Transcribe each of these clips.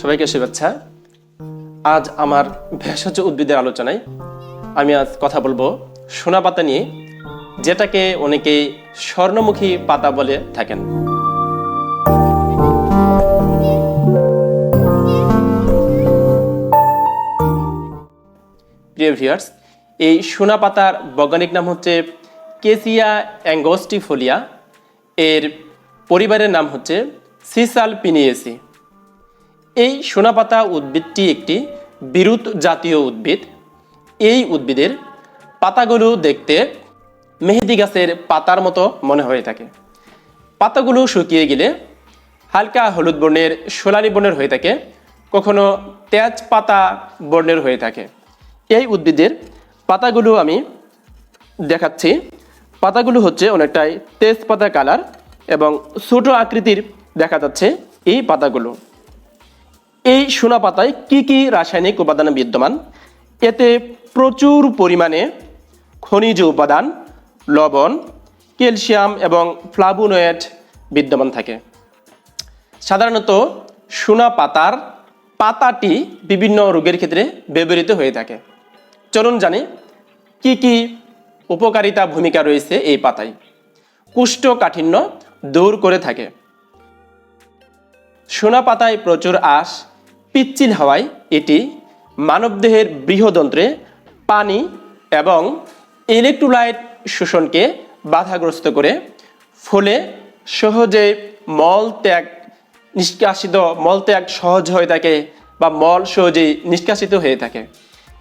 সবাইকে শুভেচ্ছা। আজ আমার ভেষজ উদ্ভিদের আলোচনায় আমি আজ কথা বলব সোনা পাতা নিয়ে, যেটাকে অনেকেই স্বর্ণমুখী পাতা বলে থাকেন। প্রিয় ভিউয়ার্স, এই সোনা পাতার বৈজ্ঞানিক নাম হচ্ছে কেসিয়া অ্যাঙ্গোস্টিফোলিয়া। এর পরিবারের নাম হচ্ছে সিসাল পিনিয়েসি এই সোনাপাতা উদ্ভিদটি একটি বিরুৎ জাতীয় উদ্ভিদ। এই উদ্ভিদের পাতাগুলো দেখতে মেহেদি গাছের পাতার মতো মনে হয়ে থাকে। পাতাগুলো শুকিয়ে গেলে হালকা হলুদ বর্ণের সোলানি বর্ণের হয়ে থাকে, কখনো তেজ পাতা বর্ণের হয়ে থাকে। এই উদ্ভিদের পাতাগুলো আমি দেখাচ্ছি। পাতাগুলো হচ্ছে অনেকটাই তেজপাতা কালার এবং ছোট আকৃতির দেখা যাচ্ছে এই পাতাগুলো। এই সোনা পাতায় কি কি রাসায়নিক উপাদান বিদ্যমান? এতে প্রচুর পরিমাণে খনিজ উপাদান, লবণ, ক্যালসিয়াম এবং ফ্লাভোনয়েড বিদ্যমান থাকে। সাধারণত সোনা পাতার পাতাটি বিভিন্ন রোগের ক্ষেত্রে ব্যবহৃত হয়ে থাকে। চলুন জানি, কি কি উপকারিতা ভূমিকা রয়েছে এই পাতায়? কুষ্ঠকাঠিন্য দূর করে থাকে। সোনা পাতায় প্রচুর আঁশ পিচ্ছিল হওয়ায় এটি মানবদেহের বৃহদন্ত্রে পানি এবং ইলেকট্রোলাইট শোষণকে বাধাগ্রস্ত করে, ফলে সহজে মল ত্যাগ নিষ্কাশিত, মল ত্যাগ সহজ হয়ে থাকে বা মল সহজেই নিষ্কাশিত হয়ে থাকে।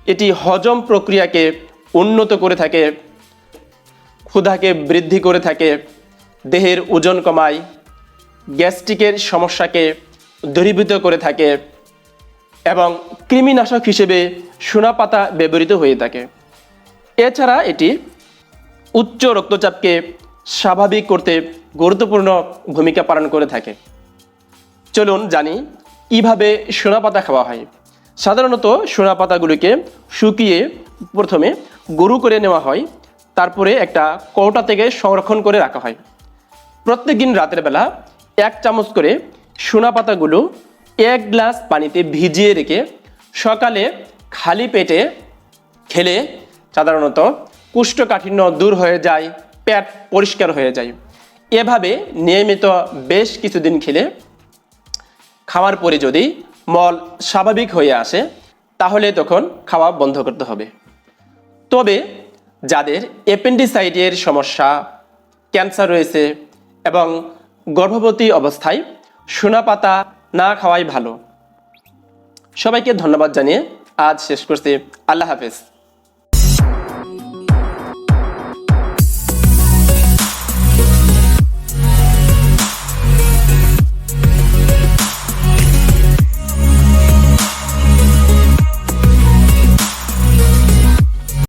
এটি হজম প্রক্রিয়াকে উন্নত করে থাকে, ক্ষুধাকে বৃদ্ধি করে থাকে, দেহের ওজন কমায়, গ্যাস্ট্রিকের সমস্যাকে দূরীভূত করে থাকে এবং কৃমিনাশক হিসেবে সোনা পাতা ব্যবহৃত হয়ে থাকে। এছাড়া এটি উচ্চ রক্তচাপকে স্বাভাবিক করতে গুরুত্বপূর্ণ ভূমিকা পালন করে থাকে। চলুন জানি, কীভাবে সোনা পাতা খাওয়া হয়? সাধারণত সোনা পাতাগুলিকে শুকিয়ে প্রথমে গরু করে নেওয়া হয়, তারপরে একটা কৌটা থেকে সংরক্ষণ করে রাখা হয়। প্রত্যেক দিন রাতের বেলা এক চামচ করে সোনা পাতাগুলো এক গ্লাস পানিতে ভিজিয়ে রেখে সকালে খালি পেটে খেলে সাধারণত কুষ্ঠকাঠিন্য দূর হয়ে যায়, পেট পরিষ্কার হয়ে যায়। এভাবে নিয়মিত বেশ কিছুদিন খেলে খাওয়ার পরে যদি মল স্বাভাবিক হয়ে আসে, তাহলে তখন খাওয়া বন্ধ করতে হবে। তবে যাদের অ্যাপেন্ডিসাইটের সমস্যা, ক্যান্সার রয়েছে এবং গর্ভবতী অবস্থায় সোনা পাতা না খাওয়াই ভালো। সবাইকে ধন্যবাদ জানিয়ে আজ শেষ করছি। আল্লাহ হাফেজ।